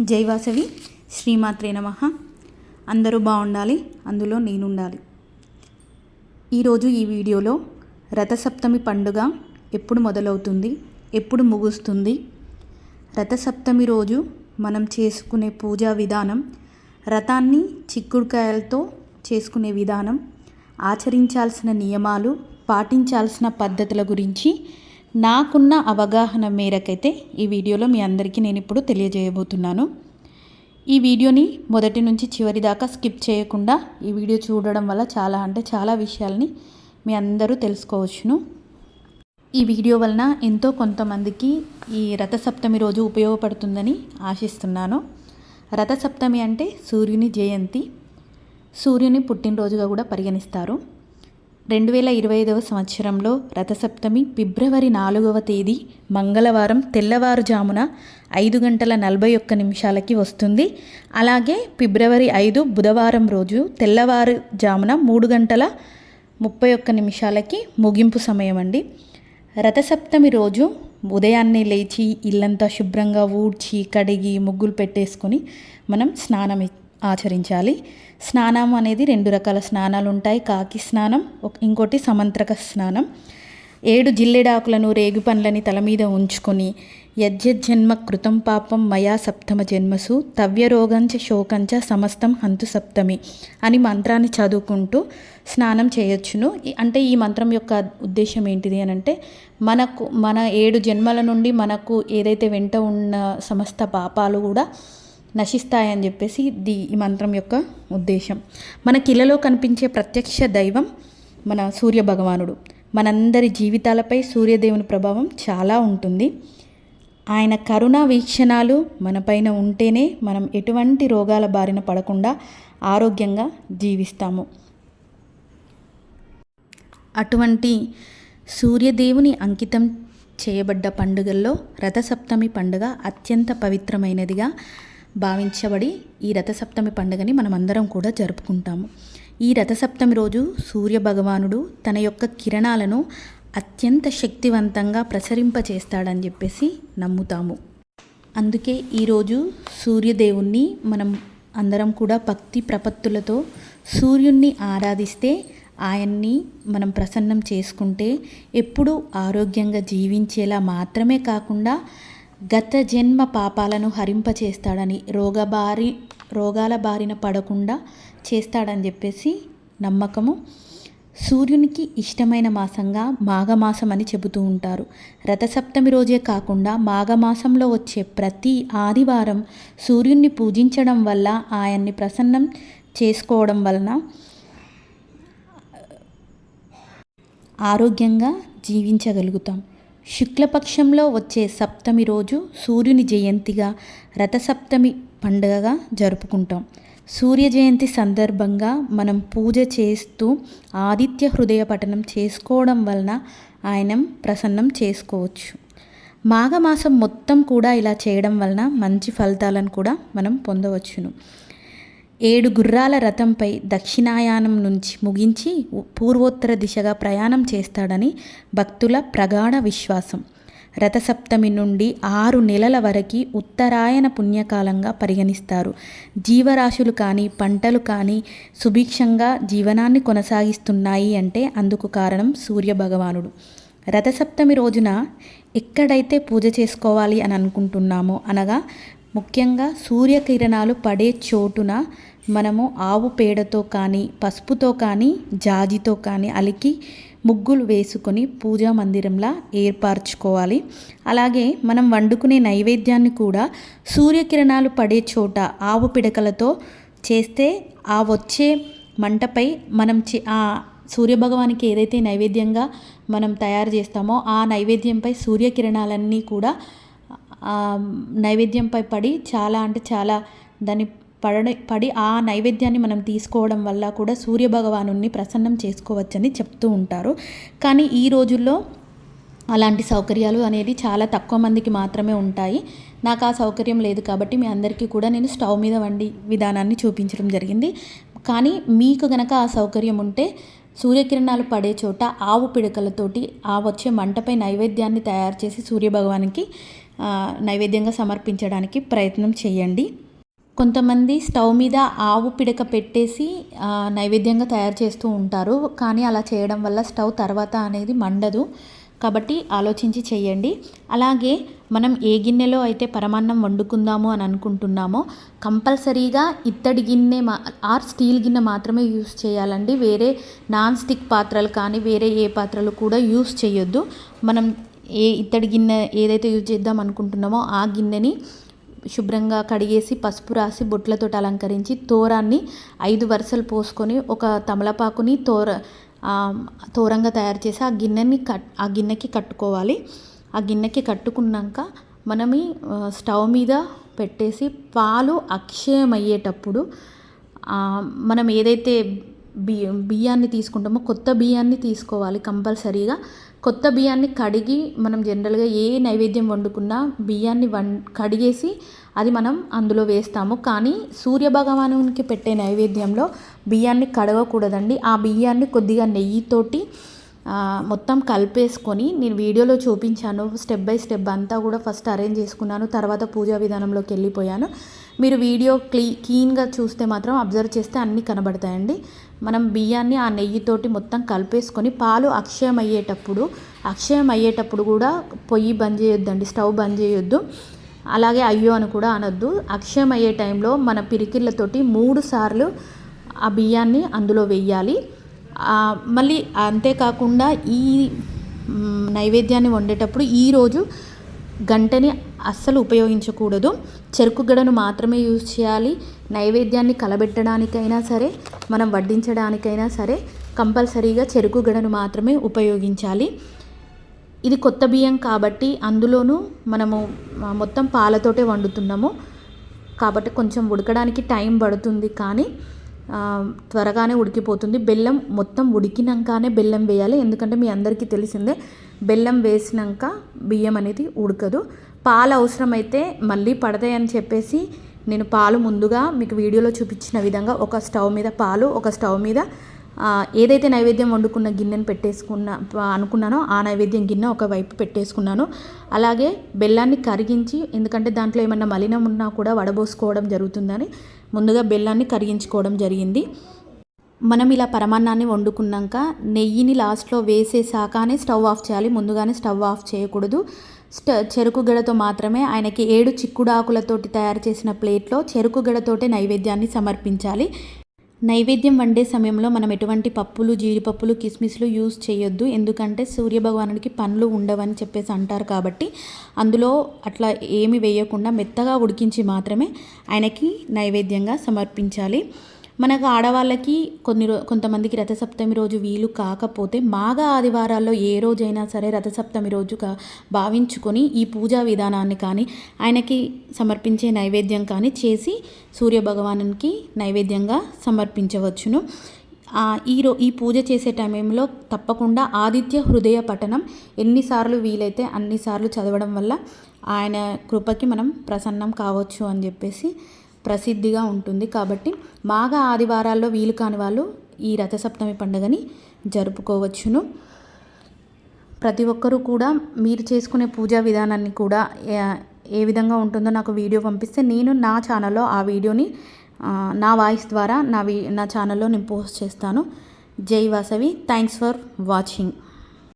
జైవాసవి శ్రీమాత్రే నమ. అందరూ బాగుండాలి అందులో నేను ఉండాలి ఈరోజు ఈ వీడియోలో రథసప్తమి పండుగ ఎప్పుడు మొదలవుతుంది ఎప్పుడు ముగుస్తుంది? రథసప్తమి రోజు మనం చేసుకునే పూజా విధానం రథాన్ని చిక్కుడుకాయలతో చేసుకునే విధానం ఆచరించాల్సిన నియమాలు పాటించాల్సిన పద్ధతుల గురించి నాకున్న అవగాహన మేరకైతే ఈ వీడియోలో మీ అందరికీ నేను ఇప్పుడు తెలియజేయబోతున్నాను. ఈ వీడియోని మొదటి నుంచి చివరి దాకా స్కిప్ చేయకుండా ఈ వీడియో చూడడం వల్ల చాలా అంటే చాలా విషయాల్ని మీ అందరూ తెలుసుకోవచ్చును. ఈ వీడియో వలన ఎంతో కొంతమందికి ఈ రథసప్తమి రోజు ఉపయోగపడుతుందని ఆశిస్తున్నాను. రథసప్తమి అంటే సూర్యుని జయంతి. సూర్యుని పుట్టినరోజుగా కూడా పరిగణిస్తారు. రెండు వేల ఇరవై ఐదవ సంవత్సరంలో రథసప్తమి ఫిబ్రవరి నాలుగవ తేదీ మంగళవారం తెల్లవారుజామున ఐదు గంటల నలభై ఒక్క నిమిషాలకి వస్తుంది. అలాగే ఫిబ్రవరి ఐదు బుధవారం రోజు తెల్లవారుజామున మూడు గంటల ముప్పై ఒక్క నిమిషాలకి ముగింపు సమయం అండి రథసప్తమి రోజు ఉదయాన్నే లేచి ఇల్లంతా శుభ్రంగా ఊడ్చి కడిగి ముగ్గులు పెట్టేసుకొని మనం స్నానం ఆచరించాలి. స్నానం అనేది రెండు రకాల స్నానాలు ఉంటాయి. కాకి స్నానం ఇంకోటి సమంత్రక స్నానం. ఏడు జిల్లెడాకులను రేగు పండ్లని తల మీద ఉంచుకొని యజ్జన్మ కృతం పాపం మయా సప్తమ జన్మసు తవ్యరోగంచ శోకంచ సమస్తం హంతు సప్తమి అని మంత్రాన్ని చదువుకుంటూ స్నానం చేయొచ్చును. అంటే ఈ మంత్రం యొక్క ఉద్దేశం ఏంటిది అని అంటే మనకు మన ఏడు జన్మల నుండి మనకు ఏదైతే వెంట ఉన్న సమస్త పాపాలు కూడా నశిస్తాయని చెప్పేసి ది ఈ మంత్రం యొక్క ఉద్దేశం. మన కిలలో కనిపించే ప్రత్యక్ష దైవం మన సూర్య భగవానుడు మనందరి జీవితాలపై సూర్యదేవుని ప్రభావం చాలా ఉంటుంది. ఆయన కరుణా వీక్షణాలు మనపైన ఉంటేనే మనం ఎటువంటి రోగాల బారిన పడకుండా ఆరోగ్యంగా జీవిస్తాము. అటువంటి సూర్యదేవుని అంకితం చేయబడ్డ పండుగల్లో రథసప్తమి పండుగ అత్యంత పవిత్రమైనదిగా భావించబడి ఈ రథసప్తమి పండుగని మనమందరం కూడా జరుపుకుంటాము. ఈ రథసప్తమి రోజు సూర్య భగవానుడు తన యొక్క కిరణాలను అత్యంత శక్తివంతంగా ప్రసరింపచేస్తాడని చెప్పేసి నమ్ముతాము. అందుకే ఈరోజు సూర్యదేవుణ్ణి మనం అందరం కూడా భక్తి ప్రపత్తులతో సూర్యుణ్ణి ఆరాధిస్తే ఆయన్ని మనం ప్రసన్నం చేసుకుంటే ఎప్పుడూ ఆరోగ్యంగా జీవించేలా మాత్రమే కాకుండా గత జన్మ పాపాలను హరింపచేస్తాడని రోగబారి రోగాల బారిన పడకుండా చేస్తాడని చెప్పేసి నమ్మకము. సూర్యునికి ఇష్టమైన మాసంగా మాఘమాసం అని చెబుతూ ఉంటారు. రథసప్తమి రోజే కాకుండా మాఘమాసంలో వచ్చే ప్రతి ఆదివారం సూర్యున్ని పూజించడం వల్ల ఆయన్ని ప్రసన్నం చేసుకోవడం వలన ఆరోగ్యంగా జీవించగలుగుతాం. శుక్లపక్షంలో వచ్చే సప్తమి రోజు సూర్యుని జయంతిగా రథసప్తమి పండుగగా జరుపుకుంటాం. సూర్య జయంతి సందర్భంగా మనం పూజ చేస్తూ ఆదిత్య హృదయ పఠనం చేసుకోవడం వలన ఆయన ప్రసన్నం చేసుకోవచ్చు. మాఘమాసం మొత్తం కూడా ఇలా చేయడం వలన మంచి ఫలితాలను కూడా మనం పొందవచ్చును. ఏడు గుర్రాల రథంపై దక్షిణాయానం నుంచి ముగించి పూర్వోత్తర దిశగా ప్రయాణం చేస్తాడని భక్తుల ప్రగాఢ విశ్వాసం. రథసప్తమి నుండి ఆరు నెలల వరకు ఉత్తరాయణ పుణ్యకాలంగా పరిగణిస్తారు. జీవరాశులు కానీ పంటలు కానీ సుభిక్షంగా జీవనాన్ని కొనసాగిస్తున్నాయి అంటే అందుకు కారణం సూర్య భగవానుడు రథసప్తమి రోజున ఎక్కడైతే పూజ చేసుకోవాలి అని అనుకుంటున్నామో అనగా ముఖ్యంగా సూర్యకిరణాలు పడే చోటున మనము ఆవు పేడతో కానీ పసుపుతో కానీ జాజితో కానీ అలికి ముగ్గులు వేసుకొని పూజా మందిరంలా ఏర్పరచుకోవాలి. అలాగే మనం వండుకునే నైవేద్యాన్ని కూడా సూర్యకిరణాలు పడే చోట ఆవు పిడకలతో చేస్తే ఆ వచ్చే మంటపై మనం చే ఆ సూర్యభగవానికి ఏదైతే నైవేద్యంగా మనం తయారు చేస్తామో ఆ నైవేద్యంపై సూర్యకిరణాలన్నీ కూడా నైవేద్యంపై పడి చాలా అంటే చాలా దాన్ని పడ పడి ఆ నైవేద్యాన్ని మనం తీసుకోవడం వల్ల కూడా సూర్యభగవాను ప్రసన్నం చేసుకోవచ్చని చెప్తూ ఉంటారు. కానీ ఈ రోజుల్లో అలాంటి సౌకర్యాలు అనేది చాలా తక్కువ మందికి మాత్రమే ఉంటాయి. నాకు ఆ సౌకర్యం లేదు కాబట్టి మీ అందరికీ కూడా నేను స్టవ్ మీద వండి విధానాన్ని చూపించడం జరిగింది. కానీ మీకు గనక ఆ సౌకర్యం ఉంటే సూర్యకిరణాలు పడే చోట ఆవు పిడకలతోటి ఆ వచ్చే మంటపై నైవేద్యాన్ని తయారు చేసి సూర్యభగవానికి నైవేద్యంగా సమర్పించడానికి ప్రయత్నం చేయండి. కొంతమంది స్టవ్ మీద ఆవు పిడక పెట్టేసి నైవేద్యంగా తయారు చేస్తూ ఉంటారు. కానీ అలా చేయడం వల్ల స్టవ్ తర్వాత అనేది మండదు. కాబట్టి ఆలోచించి చేయండి. అలాగే మనం ఏ గిన్నెలో అయితే పరమాన్నం వండుకుందాము అని అనుకుంటున్నామో కంపల్సరీగా ఇత్తడి గిన్నె మా ఆర్ స్టీల్ గిన్నె మాత్రమే యూస్ చేయాలండి. వేరే నాన్ స్టిక్ పాత్రలు కానీ వేరే ఏ పాత్రలు కూడా యూస్ చేయొద్దు. మనం ఏ ఇత్తడి గిన్నె ఏదైతే యూజ్ చేద్దాం అనుకుంటున్నామో ఆ గిన్నెని శుభ్రంగా కడిగేసి పసుపు రాసి బొట్లతో అలంకరించి తోరాన్ని ఐదు వరుసలు పోసుకొని ఒక తమలపాకుని తోర తోరంగా తయారు చేసి ఆ గిన్నెని కట్ ఆ గిన్నెకి కట్టుకోవాలి. ఆ గిన్నెకి కట్టుకున్నాక మనం స్టవ్ మీద పెట్టేసి పాలు అక్షయం అయ్యేటప్పుడు మనం ఏదైతే బియ్యం బియ్యాన్ని తీసుకుంటామో కొత్త బియ్యాన్ని తీసుకోవాలి కంపల్సరీగా. కొత్త బియ్యాన్ని కడిగి మనం జనరల్గా ఏ నైవేద్యం వండుకున్నా బియ్యాన్ని వం కడిగేసి అది మనం అందులో వేస్తాము. కానీ సూర్య భగవానునికి పెట్టే నైవేద్యంలో బియ్యాన్ని కడగకూడదండి. ఆ బియ్యాన్ని కొద్దిగా నెయ్యితోటి మొత్తం కలిపేసుకొని నేను వీడియోలో చూపించాను. స్టెప్ బై స్టెప్ అంతా కూడా ఫస్ట్ అరేంజ్ చేసుకున్నాను. తర్వాత పూజా విధానంలోకి వెళ్ళిపోయాను. మీరు వీడియో క్లీ క్లీన్గా చూస్తే మాత్రం అబ్జర్వ్ చేస్తే అన్నీ కనబడతాయండి. మనం బియ్యాన్ని ఆ నెయ్యితోటి మొత్తం కలిపేసుకొని పాలు అక్షయం అయ్యేటప్పుడు అక్షయం అయ్యేటప్పుడు కూడా పొయ్యి బంద్ చేయొద్దండి స్టవ్ బంద్ చేయొద్దు. అలాగే అయ్యో అని కూడా అనొద్దు. అక్షయం అయ్యే టైంలో మన పిరికిళ్ళతోటి మూడు సార్లు ఆ బియ్యాన్ని అందులో వెయ్యాలి. మళ్ళీ అంతేకాకుండా ఈ నైవేద్యాన్ని వండేటప్పుడు ఈరోజు గంటని అస్సలు ఉపయోగించకూడదు. చెరుకు గడను మాత్రమే యూజ్ చేయాలి. నైవేద్యాన్ని కలబెట్టడానికైనా సరే మనం వడ్డించడానికైనా సరే కంపల్సరీగా చెరుకు గడను మాత్రమే ఉపయోగించాలి. ఇది కొత్త బియ్యం కాబట్టి అందులోనూ మనము మొత్తం పాలతోటే వండుతున్నాము. కాబట్టి కొంచెం ఉడకడానికి టైం పడుతుంది కానీ త్వరగానే ఉడికిపోతుంది. బెల్లం మొత్తం ఉడికినాకనే బెల్లం వేయాలి. ఎందుకంటే మీ అందరికీ తెలిసిందే బెల్లం వేసినాక బియ్యం అనేది ఉడకదు. పాలు అవసరమైతే మళ్ళీ పడతాయని చెప్పేసి నేను పాలు ముందుగా మీకు వీడియోలో చూపించిన విధంగా ఒక స్టవ్ మీద పాలు ఒక స్టవ్ మీద ఏదైతే నైవేద్యం వండుకున్న గిన్నెను పెట్టేసుకున్న అనుకున్నానో ఆ నైవేద్యం గిన్నె ఒకవైపు పెట్టేసుకున్నాను. అలాగే బెల్లాన్ని కరిగించి ఎందుకంటే దాంట్లో ఏమన్నా మలినం ఉన్నా కూడా వడబోసుకోవడం జరుగుతుందని ముందుగా బెల్లాన్ని కరిగించుకోవడం జరిగింది. మనం ఇలా పరమాన్నాన్ని వండుకున్నాక నెయ్యిని లాస్ట్లో వేసేసాకనే స్టవ్ ఆఫ్ చేయాలి. ముందుగానే స్టవ్ ఆఫ్ చేయకూడదు. స్ట చెరుకు గడతో మాత్రమే ఆయనకి ఏడు చిక్కుడాకులతోటి తయారు చేసిన ప్లేట్లో చెరుకు గడతోటే నైవేద్యాన్ని సమర్పించాలి. నైవేద్యం వండే సమయంలో మనం ఎటువంటి పప్పులు జీడిపప్పులు కిస్మిస్లు యూజ్ చేయొద్దు. ఎందుకంటే సూర్యభగవానుడికి పండ్లు ఉండవని చెప్పేసి అంటారు కాబట్టి అందులో అట్లా ఏమి వేయకుండా మెత్తగా ఉడికించి మాత్రమే ఆయనకి నైవేద్యంగా సమర్పించాలి. మనకు ఆడవాళ్ళకి కొన్ని రో కొంతమందికి రథసప్తమి రోజు వీలు కాకపోతే మాఘ ఆదివారాల్లో ఏ రోజైనా సరే రథసప్తమి రోజుగా భావించుకొని ఈ పూజా విధానాన్ని కానీ ఆయనకి సమర్పించే నైవేద్యం కానీ చేసి సూర్య భగవానునికి నైవేద్యంగా సమర్పించవచ్చును. ఈరో ఈ ఈ పూజ చేసే టైంలో తప్పకుండా ఆదిత్య హృదయ పఠనం ఎన్నిసార్లు వీలైతే అన్నిసార్లు చదవడం వల్ల ఆయన కృపకి మనం ప్రసన్నం కావచ్చు అని చెప్పేసి ప్రసిద్ధిగా ఉంటుంది. కాబట్టి మాఘ ఆదివారాల్లో వీలు కాని వాళ్ళు ఈ రథసప్తమి పండుగని జరుపుకోవచ్చును. ప్రతి ఒక్కరూ కూడా మీరు చేసుకునే పూజా విధానాన్ని కూడా ఏ- విధంగా ఉంటుందో నాకు వీడియో పంపిస్తే నేను నా ఛానల్లో ఆ వీడియోని నా వాయిస్ ద్వారా నా వీ నా ఛానల్లో నేను పోస్ట్ చేస్తాను. జై వాసవి. Thanks for watching.